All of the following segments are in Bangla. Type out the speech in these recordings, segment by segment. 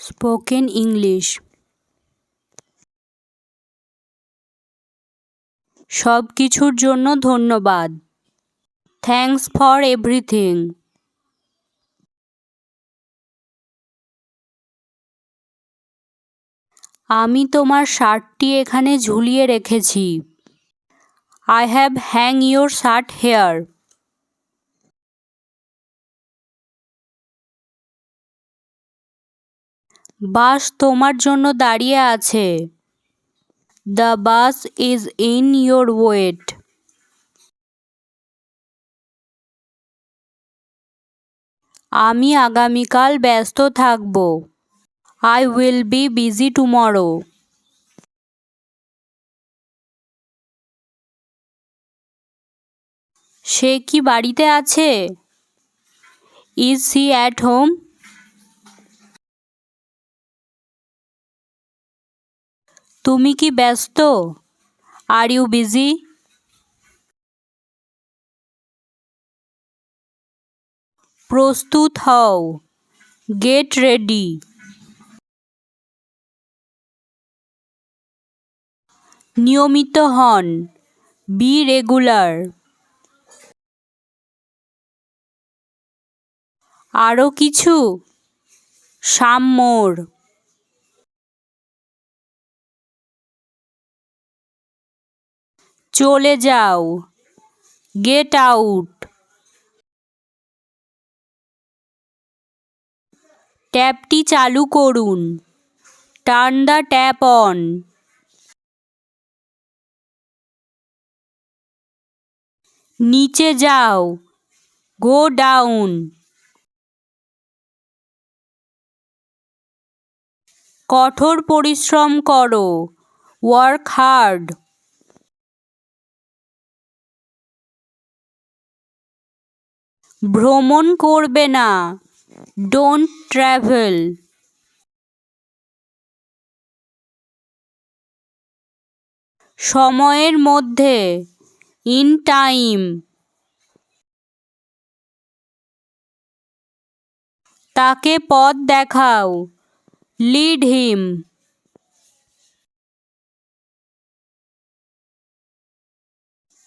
Spoken English. সব কিছুর জন্য ধন্যবাদ। থ্যাঙ্কস ফর এভরিথিং আমি তোমার শার্টটি এখানে ঝুলিয়ে রেখেছি। I have hang your shirt here bus তোমার জন্য দাঁড়িয়ে আছে। The bus is in your wait আমি আগামীকাল ব্যস্ত থাকব। I will be busy tomorrow সে কি বাড়িতে আছে? ইজ সি অ্যাট হোম তুমি কি ব্যস্ত? আর ইউ বিজি প্রস্তুত হও। গেট রেডি নিয়মিত হন। বি রেগুলার আরও কিছু? সাম্যর। চলে যাও। গেট আউট ট্যাপটি চালু করুন। টার্ন দ্য ট্যাপ অন নিচে যাও। গো ডাউন কঠোর পরিশ্রম করো। ওয়ার্ক হার্ড ভ্রমণ করবে না। ডোন্ট ট্র্যাভেল সময়ের মধ্যে। ইন টাইম তাকে পথ দেখাও। লিড হিম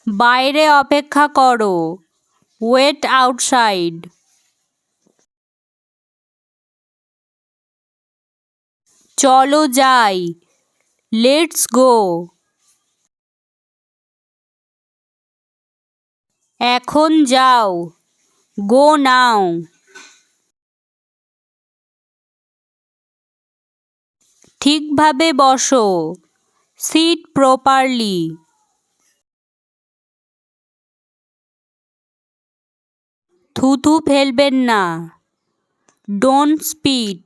বাইরে অপেক্ষা করো। ওয়েট আউটসাইড চলো যাই। লেটস গো এখন যাও। গো নাও ঠিকভাবে বসো। সিট প্রপারলি থুতু ফেলবেন না। ডোন্ট স্পিড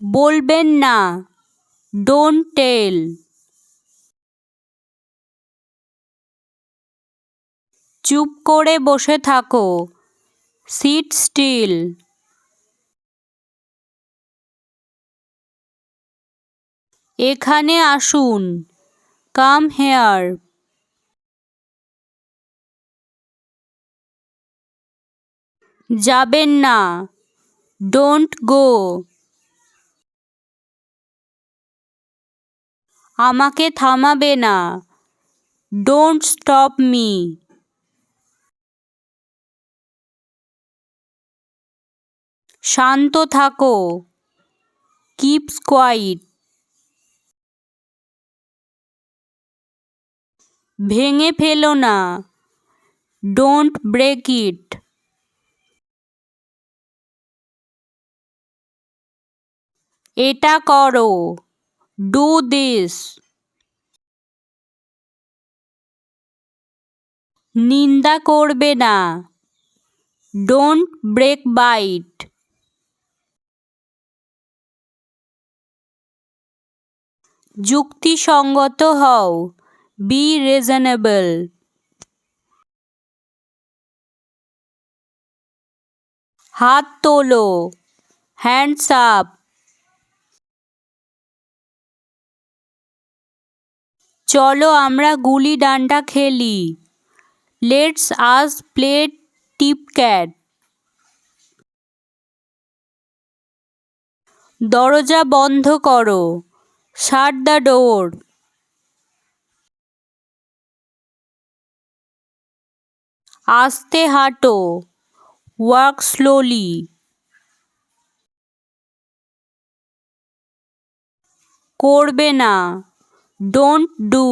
বলবেন না। ডোন্ট টেল চুপ করে বসে থাকো। সিট স্টিল এখানে আসুন। কাম হেয়ার যাবেন না। ডোন্ট গো আমাকে থামাবে না। ডোন্ট স্টপ মি শান্ত থাকো। কিপস কোয়াইট ভেঙে ফেলো না। ডোন্ট ব্রেক ইট এটা করো। ডু দিস নিন্দা করবে না। ডোন্ট ব্রেক বাইট যুক্তিসঙ্গত হও। বি রিজনেবল হাত তোলো। হ্যান্ডস আপ চলো আমরা গুলি ডান্ডা খেলি। Let's us play tip cat দরজা বন্ধ করো। শাট দ্য ডোর আস্তে হাঁটো। ওয়ার্ক স্লোলি করবে না। ডোন্ট ডু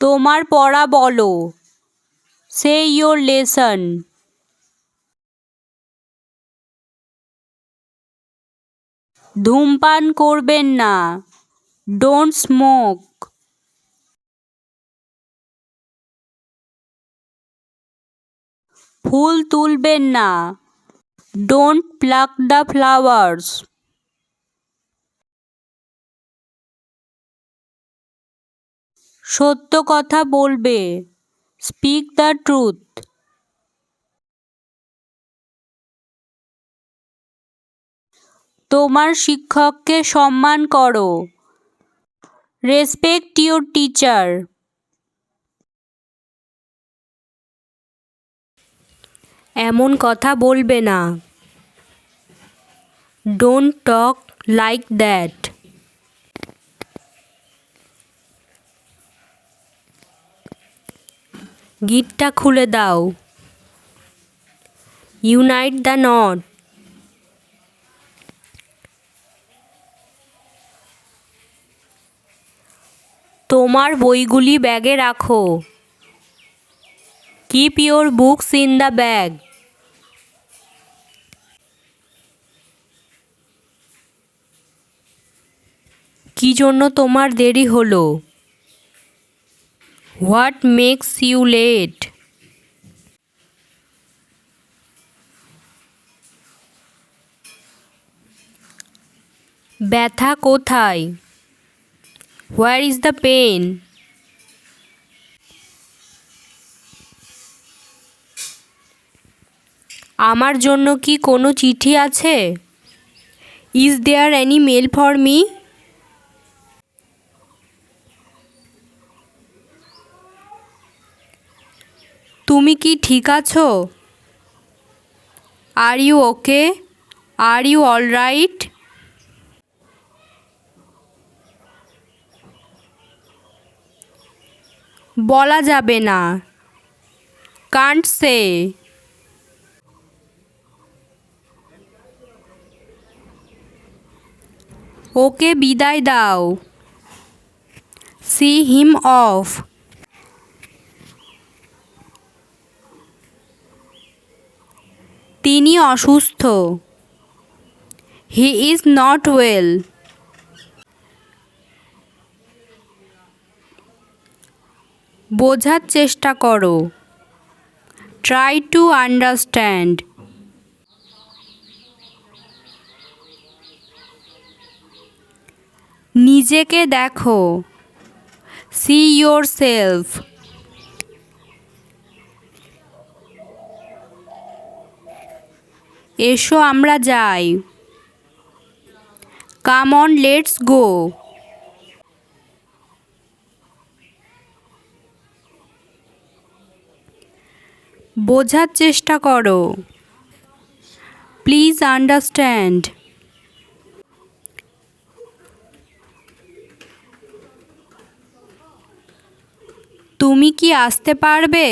তোমার পড়া বলো। সে ইয়োর লেসন ধূমপান করবেন না। ডোন্ট স্মোক ফুল তুলবেন না। ডোন্ট প্লাক দ্য ফ্লাওয়ার্স সত্য কথা বলবে। স্পিক দ্য ট্রুথ তোমার শিক্ষককে সম্মান করো। রেসপেক্ট ইউর টিচার এমন কথা বলবে না। ডোন্ট টক লাইক দ্যাট গিটটা খুলে দাও। Unite the knot. তোমার বইগুলি ব্যাগে রাখো। Keep your books in the bag. কি জন্য তোমার দেরি হলো? হোয়াট মেক্স ইউ লেট ব্যথা কোথায়? হোয়ার ইজ দ্য পেন আমার জন্য কি কোনো চিঠি আছে? Is there any mail for me তুমি কি ঠিক আছো? Are you okay are you all right বলা যাবে না। কান্ট সে ওকে বিদায় দাও। সি হিম অফ তিনি অসুস্থ। হি ইজ নট ওয়েল বোঝার চেষ্টা করো। ট্রাই টু আন্ডারস্ট্যান্ড নিজেকে দেখো। সি ইয়োর সেলফ এসো আমরা যাই। কাম অন লেটস গো বোঝার চেষ্টা করো। প্লিজ আন্ডারস্ট্যান্ড তুমি কি আসতে পারবে?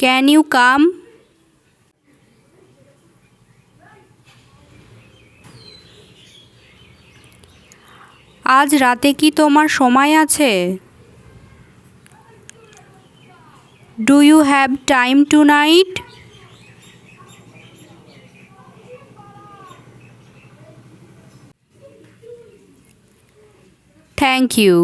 ক্যান ইউ কাম আজ রাতে কি তোমার সময় আছে? Do you have time tonight thank you